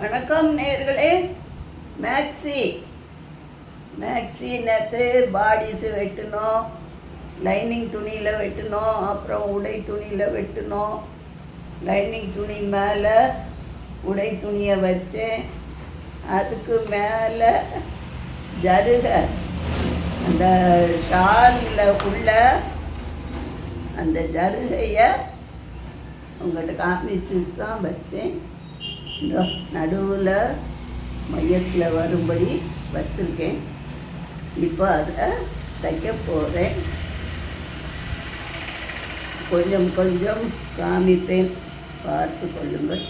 வணக்கம் நேர்களே. Maxi. Maxi நேற்று பாடிஸு வெட்டணும் லைனிங் துணியில் வெட்டணும் அப்புறம் உடை துணியில் வெட்டணும் லைனிங் துணி மேலே உடை துணியை வச்சேன். அதுக்கு மேலே ஜருக. அந்த ஷாலில் உள்ள அந்த ஜருகையை உங்கள்கிட்ட காமிச்சு தான் வச்சேன். நடுவில் மையத்தில் வரும்படி வச்சுருக்கேன். இப்போ அதை தைக்க போகிறேன் கொஞ்சம் கொஞ்சம் காமிப்பேன். பார்த்து கொள்ளுங்கள்.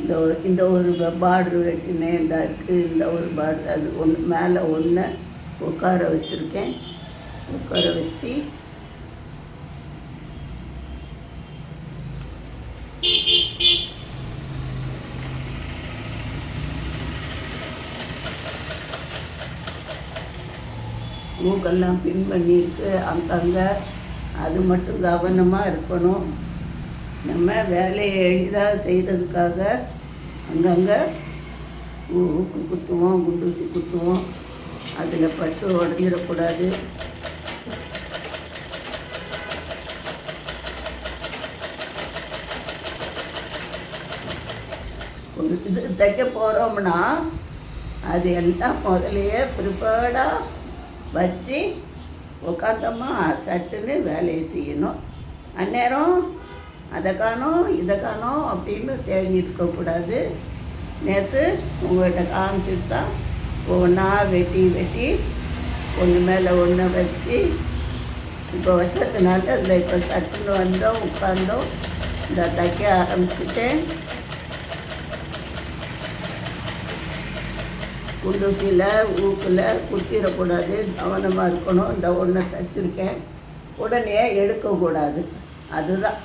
இந்த ஒரு இந்த ஒரு பார்டர் வெட்டினேன் இந்த இருக்குது இந்த ஒரு பார்டர் அது ஒன்று மேலே ஒன்று உட்கார வச்சுருக்கேன். உட்கார வச்சு மூக்கெல்லாம் பின் பண்ணியிருக்கு அங்கங்கே அது மட்டும் கவனமாக இருக்கணும். நம்ம வேலையை எளிதாக செய்கிறதுக்காக அங்கங்கே ஊக்கு குத்துவோம் குண்டூசி குத்துவோம். அதில் பட்டு உடஞ்சிடக்கூடாது. ஒரு இது தைக்க போகிறோம்னா அது எல்லாம் முதலையே ப்ரிப்பேர்டாக வச்சு உட்காந்தோமா சட்டுன்னு வேலையை செய்யணும். அந்நேரம் அதை காணோம் இதை காணோம் அப்படின்னு தேடி இருக்கக்கூடாது. நேற்று உங்கள்கிட்ட காமிச்சிட்டு தான் ஒவ்வொன்றா வெட்டி வெட்டி ஒன்று மேலே ஒன்று வச்சு இப்போ வச்சதுனால இந்த இப்போ சட்டுன்னு வந்தோம் உட்காந்தோம். இந்த தைக்க ஆரம்பிச்சிட்டேன். குண்டூசியில் ஊக்கில் குத்திடக்கூடாது கவனமாக இருக்கணும். இந்த ஒன்றை தைச்சிருக்கேன். உடனே எடுக்கக்கூடாது அதுதான்.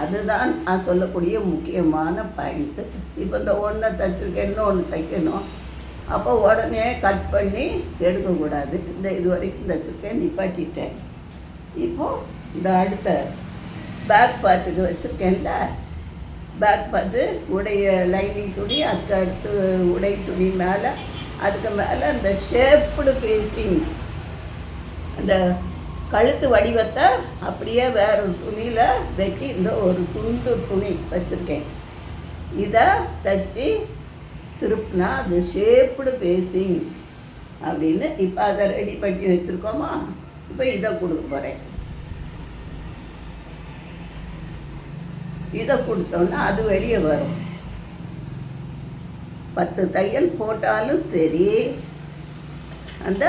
அதுதான் நான் சொல்லக்கூடிய முக்கியமான பாயிண்ட்டு இப்போ இந்த ஒன்றை தைச்சிருக்கேன் இன்னொன்று தைக்கணும். அப்போ உடனே கட் பண்ணி எடுக்கக்கூடாது இந்த இது வரைக்கும் தைச்சிருக்கேன் நிப்பாட்டிட்டேன். இப்போது இந்த அடுத்த பேக் பார்த்துக்கு வச்சுருக்கேன்ல பேக் பார்த்து உடைய லைனிங் துணி அதுக்கு அடுத்து உடை துணி மேலே அதுக்கு மேலே அந்த ஷேப்டு ஃபேஸிங் அந்த கழுத்து வடிவத்தை அப்படியே வேற ஒரு துணியில் வெட்டி இந்த ஒரு துண்டு துணி வச்சுருக்கேன். இதை தச்சு திருப்பினா அது ஷேப்டு ஃபேஸிங் அப்படின்னு இப்போ அதை ரெடி பண்ணி வச்சுருக்கோமா? இப்போ இதை கொடுக்க போகிறேன் இதை கொடுத்தோன்னா அது வெளியே வரும். பத்து தையல் போட்டாலும் சரி அந்த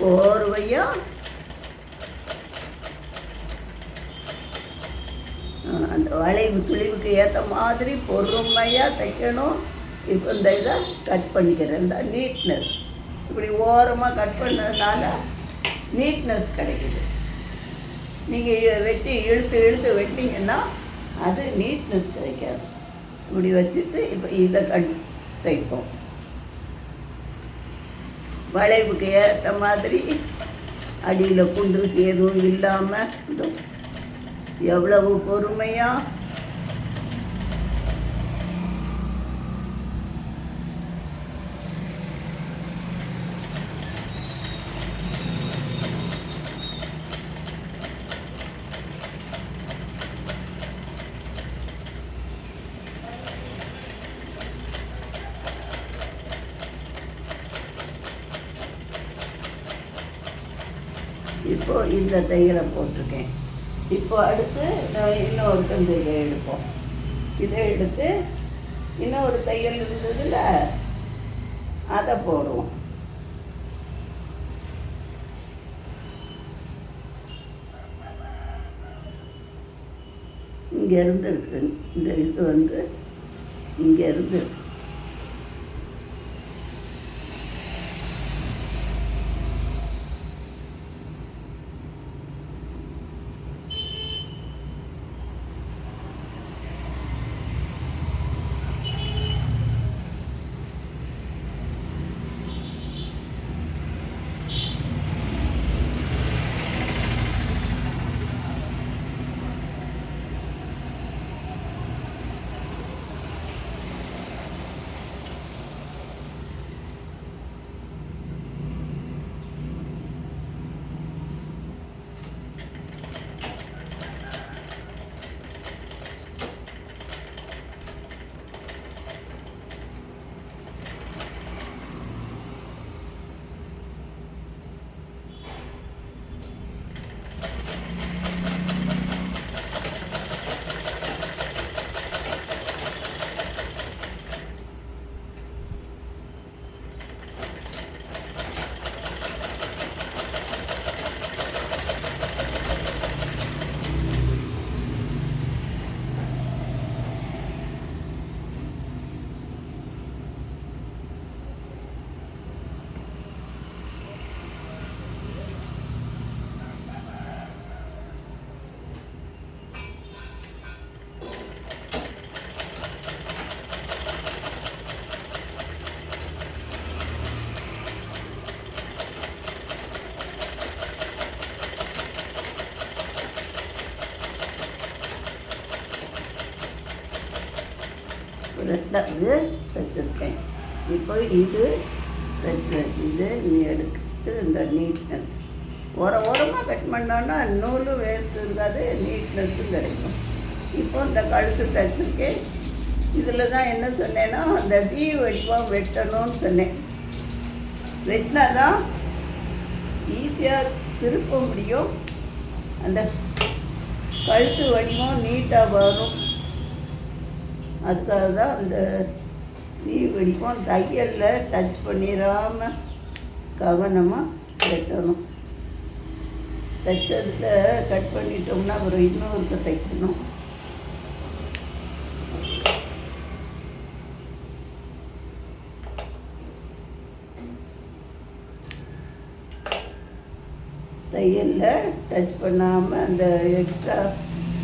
கோர்வையும் அந்த வளைவு சுழிவுக்கு ஏற்ற மாதிரி பொறுமையாக தைக்கணும். இப்போ இந்த இதை கட் பண்ணிக்கிறேன். இந்த நீட்னஸ் இப்படி ஓரமாக கட் பண்ணதுனால நீட்னஸ் கிடைக்குது. நீங்கள் வெட்டி இழுத்து இழுத்து வெட்டிங்கன்னா அது நீட்னஸ் கிடைக்காது. இப்படி வச்சுட்டு இப்போ இதை கட் தைப்போம். வளைவுக்கு ஏற்ற மாதிரி அடியில் குண்டு எதுவும் இல்லாமல் எவ்வளவு பொறுமையாக இப்போ இந்த தையலை போட்டிருக்கேன். இப்போ அடுத்து நான் இன்னொரு தையலை எடுப்போம் இதை எடுத்து இன்னொரு தையல் இருந்ததுல அதை போடுவோம். இங்கே இருந்து இருக்குது இந்த இது வந்து இங்கே இருந்து இருக்கு. ரெண்டாவது வச்சுருக்கேன். இப்போ இது வச்சு இது நீ எடுத்து இந்த நீட்னஸ் ஓர ஓரமாக கட் பண்ணோன்னா நூலும் வேஸ்ட் இருக்காது நீட்னஸும் கிடைக்கும். இப்போ இந்த கழுத்து தைச்சிருக்கேன் இதில் தான் என்ன சொன்னேன்னா அந்த வி வடிவம் வெட்டணும்னு சொன்னேன். வெட்டினா தான் ஈஸியாக திருப்ப முடியும். அந்த கழுத்து வடிவம் நீட்டாக வரும். அதுக்காக தான் அந்த வி வடிவம் தையலில் டச் பண்ணிடாமல் கவனமாக வெட்டணும் தைச்சதில் கட் பண்ணிட்டோம்னா அப்புறம் இன்னொருக்கு தைக்கணும். தையலில் டச் பண்ணாமல் அந்த எக்ஸ்ட்ரா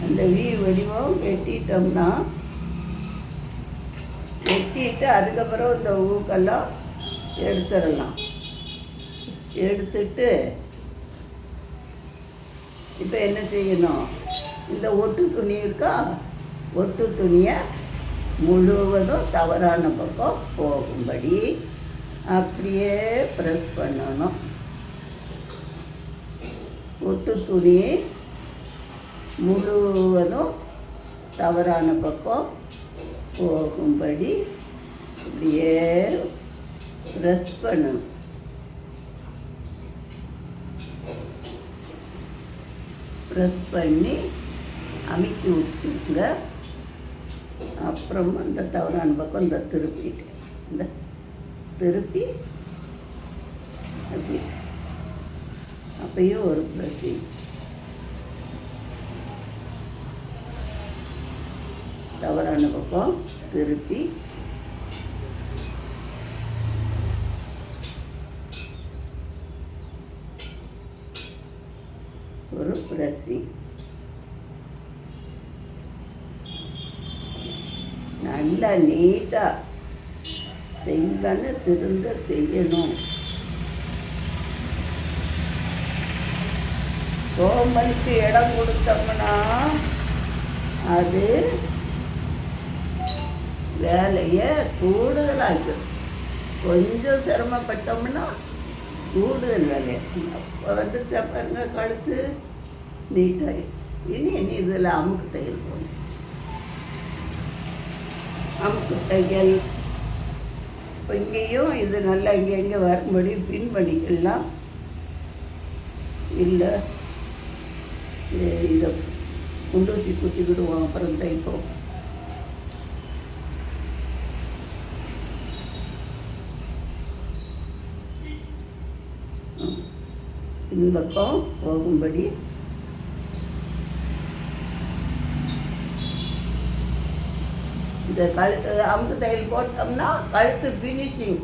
அந்த வி வடிவம் வெட்டிட்டோம்னா வெட்டிட்டு அதுக்கப்புறம் இந்த ஊக்கெல்லாம் எடுத்துடலாம். எடுத்துட்டு இப்போ என்ன செய்யணும்? இந்த ஒட்டு துணி இருக்கா? ஒட்டு துணியை முழுவதும் தவறான பக்கம் போகும்படி அப்படியே ப்ரெஸ் பண்ணணும். ஒட்டு துணி முழுவதும் தவறான பக்கம் போகும்படி இப்படியே ப்ரெஸ் பண்ணணும். ப்ரெஸ் பண்ணி அமுக்கி விட்டுங்க. அப்புறம் அந்த தவறான பக்கம் இந்த திருப்பிட்டு இந்த திருப்பி அப்படி அப்பயும் ஒரு ப்ரெஸ்ஸிங் தவறான பக்கம் திருப்பி ஒரு ப்ரெஸ்ஸிங் நல்லா நீட்டாக செய்வன்னு திருந்த செய்யணும். சோம்பலுக்கு இடம் கொடுத்தோம்னா அது வேலையை கூடுதலாக்கும் கொஞ்சம் சிரமப்பட்டோம்னா கூடுதல் வேலை. அப்போ வந்து பாருங்க கழுத்து. நீட்டாயிடுச்சு. இனி இனி இதில் அமுக்கு தையல் போகணும். அமுக்கு தையல். இப்போ இங்கேயும் இது நல்லா இங்கே இங்கே வரும்படி பின் பண்ணிக்கலாம் இல்லை. இதை குண்டூசி குத்திக்கிடுவோம் அப்புறம் தைப்போம். பக்கம் போகும்படி இந்த கழுத்து அமுக்கு தையல் போட்டோம்னா கழுத்து ஃபினிஷிங்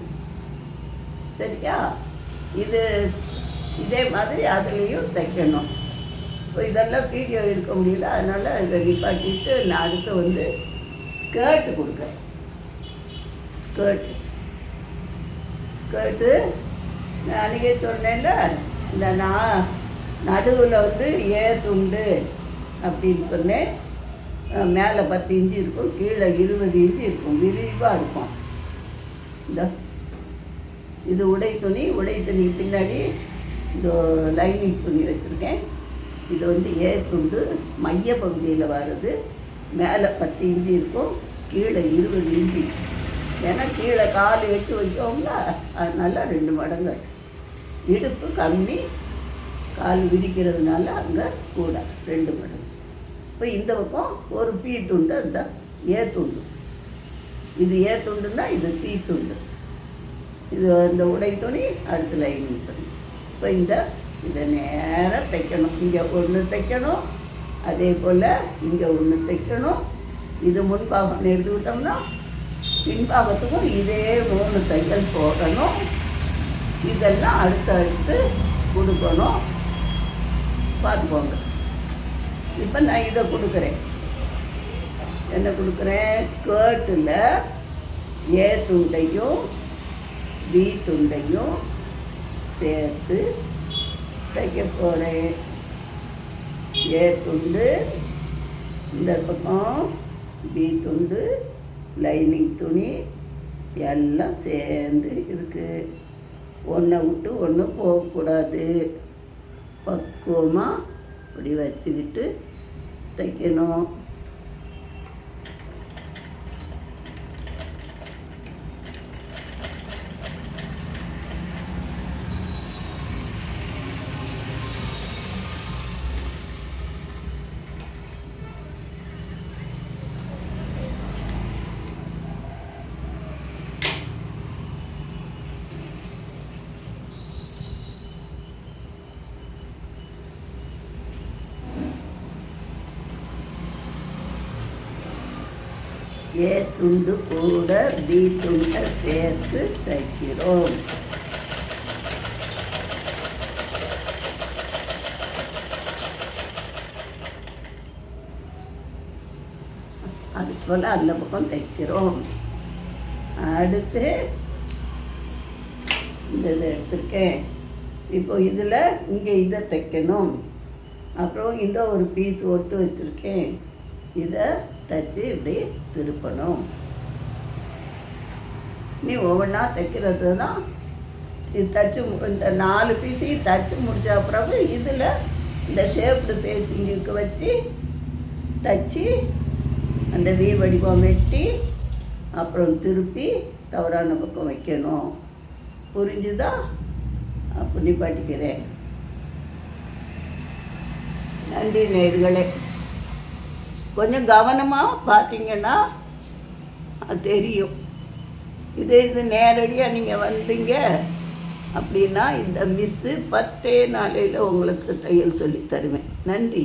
சரியா? இது இதே மாதிரி அதுலேயும் தைக்கணும். இப்போ இதெல்லாம் வீடியோ எடுக்க முடியல அதனால் இதை நிப்பாட்டிட்டு நான் அடுத்து வந்து ஸ்கர்ட்டு கொடுக்குறேன். ஸ்கர்ட்டு ஸ்கர்ட்டு நான் அன்றைக்கே சொன்னேன்ல இந்த நான் நடுவில் வந்து ஏ துண்டு அப்படின்னு சொன்னேன். மேலே பத்து இன்ச்சு இருக்கும் கீழே இருபது இன்ச்சு இருக்கும் விரிவாக இருக்கும். இந்த. இது உடை துணி உடை துணி பின்னாடி இந்த லைனிங் துணி வச்சுருக்கேன். இது வந்து ஏ துண்டு மைய பகுதியில் வருது மேலே பத்து இன்ச்சு இருக்கும் கீழே இருபது இன்ச்சு. ஏன்னா கீழே கால் எட்டு வைக்கோம்ல அதனால ரெண்டு மடங்கு. இடுப்பு கம்மி கால் விரிக்கிறதுனால அங்கே கூட ரெண்டு மடங்கு. இப்போ இந்த பக்கம் ஒரு பி துண்டு இந்த ஏ துண்டு. இது ஏ துண்டுன்னா இது பீ துண்டு. இது இந்த உடை துணி அடுத்து லைனிங் துணி. இப்போ இந்த இதை நேராக தைக்கணும். இங்கே ஒன்று தைக்கணும் அதே போல் இங்கே ஒன்று தைக்கணும். இது முன்பாகம் எடுத்துக்கிட்டோம்னா பின்பாகத்துக்கும் இதே மூணு தையல் போடணும். இதெல்லாம் அடுத்து அடுத்து கொடுக்கணும் பார்த்துக்கோங்க. இப்போ நான் இதை கொடுக்குறேன். என்ன கொடுக்குறேன்? ஸ்கர்ட்டில் ஏ துண்டையும் பி துண்டையும் சேர்த்து தைக்க போகிறேன் ஏ துண்டு இந்த பக்கம் பி துண்டு லைனிங் துணி எல்லாம் சேர்ந்து இருக்குது ஒன்றை விட்டு ஒன்று போகக்கூடாது. பக்குவமாக இப்படி வச்சுக்கிட்டு தைக்கணும். ஏ துண்டு கூட பி துண்டை சேர்த்து தைக்கிறோம் அது போல் அந்த பக்கம் தைக்கிறோம் அடுத்து இந்த இதை எடுத்திருக்கேன். இப்போ இதில் இங்கே இதை தைக்கணும். அப்புறம் இந்த ஒரு பீஸ் ஒட்டு வச்சுருக்கேன். இதை தைச்சி இப்படி திருப்பணும். நீ ஒவ்வொன்றா தைக்கிறது தான் இது தச்சு இந்த நாலு பீஸையும் தச்சு முடிஞ்ச பிறகு இதில் இந்த ஷேப்டு பேசிங்களுக்கு வச்சு தச்சு அந்த வி வடிவம் வெட்டி அப்புறம் திருப்பி தவறான பக்கம் வைக்கணும். புரிஞ்சுதா? அப்போ நிப்பாட்டிக்கிறேன் நன்றி நேர்களே. கொஞ்சம் கவனமாக பார்த்தீங்கன்னா அது தெரியும். இது இது நேரடியாக நீங்கள் வந்தீங்க அப்படின்னா இந்த மிஸ்ஸு பத்தே நாளையில் உங்களுக்கு தையல் சொல்லி தருவேன். நன்றி.